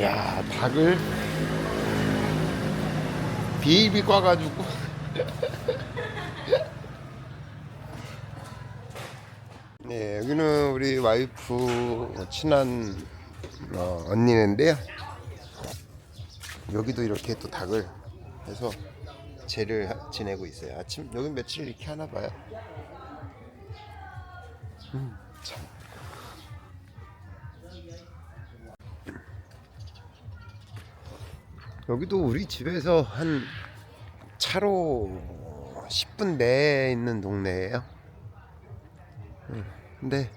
야 닭을 비비 꽈가지고. 네 여기는 우리 와이프 친한 어, 언니인데요. 여기도 이렇게 또 닭을 해서 하- 지내고 있어요. 아침 여기 며칠 이렇게 하나 봐요? 음, 참. 여기도 우리 집에서 한 차로 10분 내에 있는 동네예요. 음, 근데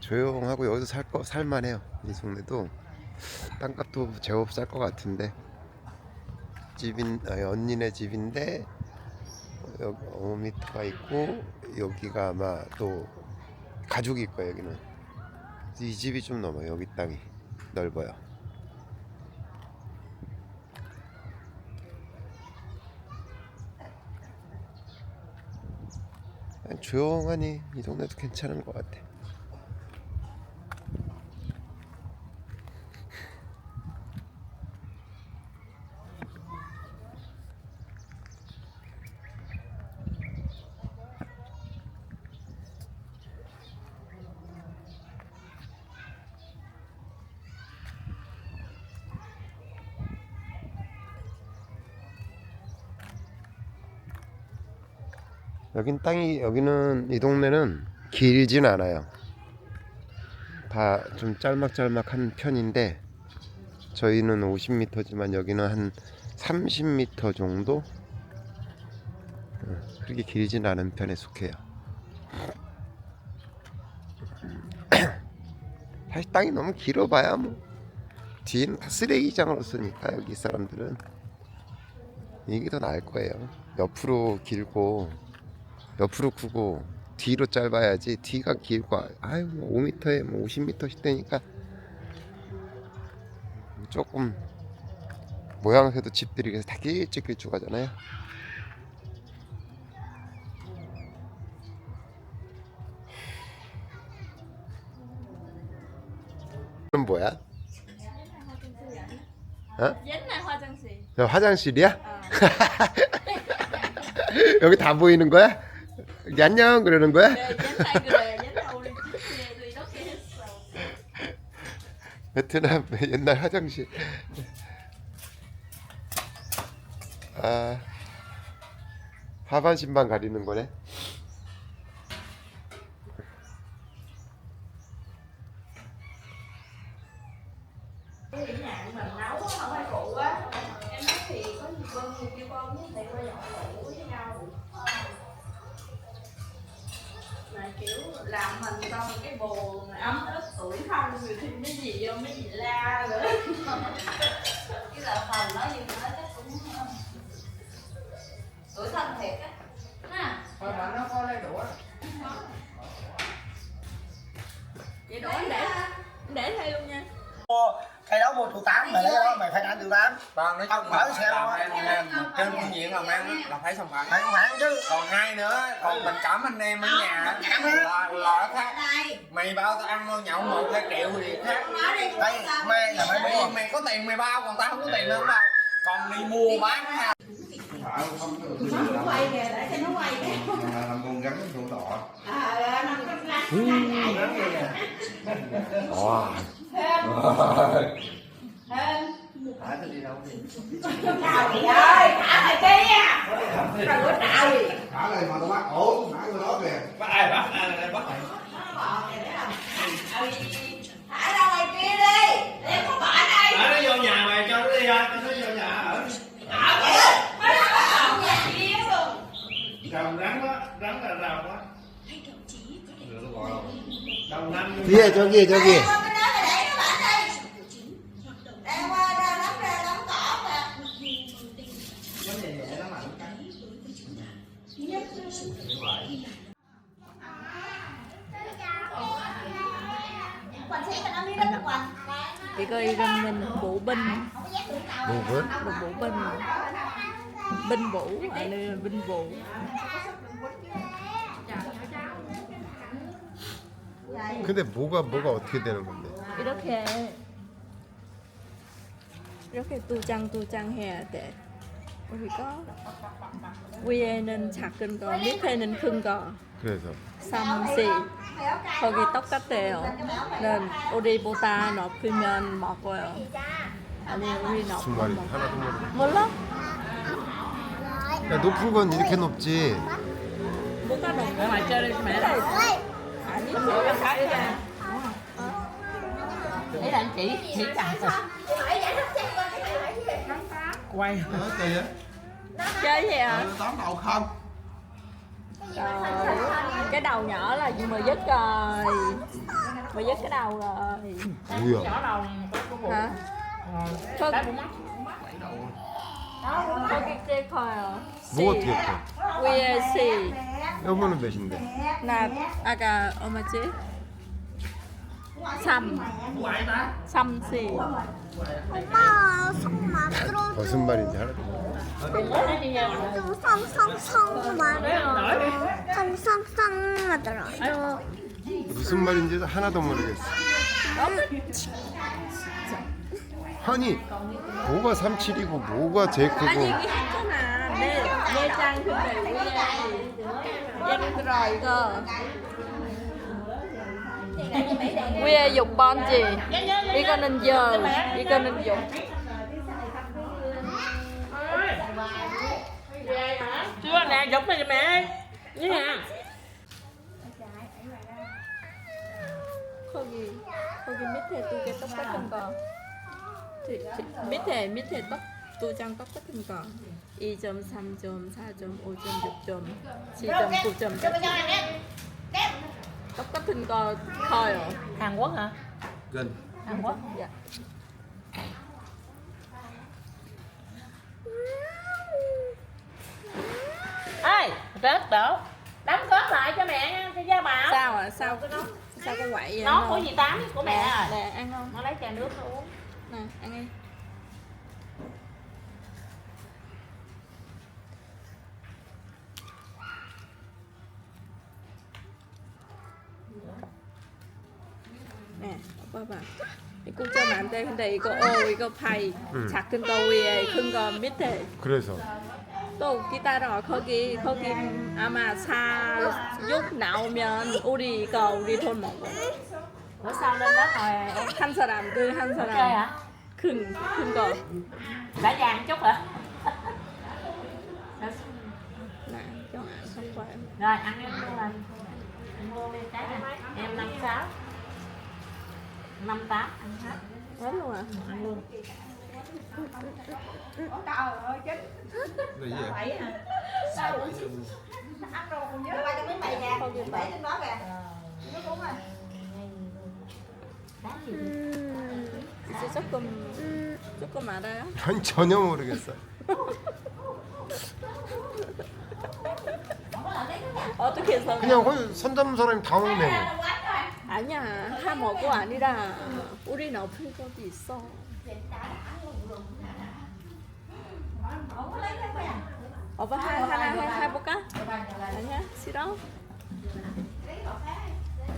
조용하고 여기서 살 거 살만해요. 이 동네도 땅값도 제법 쌀 것 같은데 집인 아니, 언니네 집인데 여기 5m가 있고 여기가 아마 또 가족일 거예요. 여기는 이 집이 좀 넘어요. 여기 땅이 넓어요. 조용하니 이 동네도 괜찮은 것 같아. 여긴 땅이 여기는 이 동네는 길진 않아요. 다 좀 짤막짤막한 편인데 저희는 50m지만 여기는 한 30m 정도 어, 그렇게 길진 않은 편에 속해요. 사실 땅이 너무 길어봐야 뭐 뒤에는 다 쓰레기장으로 쓰니까 여기 사람들은 이게 더 나을 거예요. 옆으로 길고 옆으로 크고 뒤로 짧아야지 뒤가 길고 아유 뭐 5m에 뭐 50m씩 되니까 조금 모양새도 집들이 그래서 다 길쭉길쭉하잖아요. 그럼 뭐야? 어? 옛날 화장실. 저 화장실이야? 어. 여기 다 보이는 거야? 안녕 그러는 거야? 네, 옛날 그래. 옛날 우리 집에도 이렇게 했어. 베트남 옛날 화장실. 아 하반신만 가리는 거네. Cái nhà của mình nấu á, không phải phụ á. Em nói thì có gì con thì kêu con với thầy qua dọn phụ Mà kiểu làm mình xong rồi cái bồn ấm ức tuổi thân rồi thêm cái gì vô mấy gì la nữa. cái là phòng đó nhưng mà nó chắc cũng ờ, tuổi thân thiệt á. Ha. Thôi mà nó có lấy đũa. Vậy đồ anh để để thay luôn nha. Cái đó mua trụ tám mày lấy đó mày phải ăn trụ tám Vâng, nói chung là xe làm trên phương diện làm ăn là phải sòng phẳng. Mày không phải ăn chứ Còn hai nữa, còn tình cảm anh em ở nhà là là khác. Mày bao tao ăn nhậu một hai triệu thì khác. Đây mai là mày Mày, mua mày có tiền mày bao, còn tao không có tiền đâu đâu. Còn đi mua bán ha. quay kìa để cho nó quay kìa làm con gắn con đỏ à nó lá 와 thả cái gì đâu. Thả thì ơi thả lại kia à? thả bữa nào? gì thả lại mà tao bắt. Ổn thả cái đó kìa. Bắt ai bắt? Ai bắt ai bắt thả ra ngoài kia đi. Để có bỏ đây. Thả nó vô nhà mày cho nó đi cho nó vô nhà ở ở kìa mới nó nhà kia luôn. Rồng rắn quá rắn là rồng quá. Đồng năm kia cho kia cho kia đem qua ra đóng ra đóng cỏ kìa Nó nhẹ nhẹ lắm mà nó cắn quanh xe cái nó biết rất là quanh Chị coi răng mình bộ binh, 뭐군? bộ bộ binh. Binh vũ, à đây là binh vũ. 근데 뭐가 뭐가 어떻게 되는 건데? 이렇게 이렇게 두 장 두 장 해야 돼. 우리가 위에는 작은 거, 밑에는 큰 거. 그래서 3, 4 거기 똑같아요. 는 우리보다 높으면 먹어요. 아니 우리 무슨 말인지. 하나도 모르겠어. 몰라? 야 높은 건 이렇게 높지. 뭐가 높아? mẹ đây. 아니 뭐가 작아. Đấy là anh rồi. Quay kìa Chơi gì hả? tóm đầu không Rồi, cái đầu nhỏ là gì mà dứt rồi mà dứt cái đầu rồi 뭐야? hả có có cái kia 커요 뭐 어떻게 커? 위에 C 여보는 몇인데? 나 아까 얼마지? 3 3 C 엄마 성 만들어 무슨 말인지 하나도 모르겠어. 성성성 만들어 성성성 만들어 무슨 말인지도 하나도 모르겠어. 아니 뭐가 37이고 뭐가 제일 크고. 아니 얘기했잖아. 내 내장 근데 위에 예를 들어 이거 위에 6번지 이거는 열 이거는 6 Chưa nè, dục này cho mẹ. Như nè. 거기 거기 밑에 두개 똑같은 거 지- 지- 밑에 밑에 똑두장 똑같은 거 2점, 3점, 4점, 5점, 6점, 7점, 9 Cốc cốc thịnh co thôi rồi à? Hàn Quốc hả? Gần. Hàn Quốc. Dạ. Ê, rớt đó. Đóng cớp lại cho mẹ nha, cho gia bảo Sao à, sao cái nón Sao cái quậy vậy? Nó của gì Tám, của mẹ dạ, à? Nè, ăn không? Nó lấy trà nước nó uống. Nè, ăn đi. 네, 오빠 봐. 이거 좀안 돼. 근데 이거 오 이거 파이 응. 작은 거 위에 큰 거 밑에 그래서 또 기다려 거기 거기 아마 사육 나오면 우리 이거 우리 돈 먹어. Sau lên đó rồi 한 사람 그한 사람 hả? 큰큰 거. Đã vàng chút hả? Phải. Rồi, ăn em mua lần. Em mua mấy cái này. Em 56. 58 ăn hết. Hết luôn à? Ăn luôn. là gì vậy 거기 봐. Đáng gì? 이제 조금 조금 알아요? 난 전혀 모르겠어. 어떻게 해서? 그냥 손 잡는 사람이 다 먹네. 뭐. 아니야 하 먹고 아니라 우리 높은 것도 있어. 오빠 하, 하나 해, 해볼까? 아니야 싫어?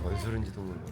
뭔 소린지도 모르고.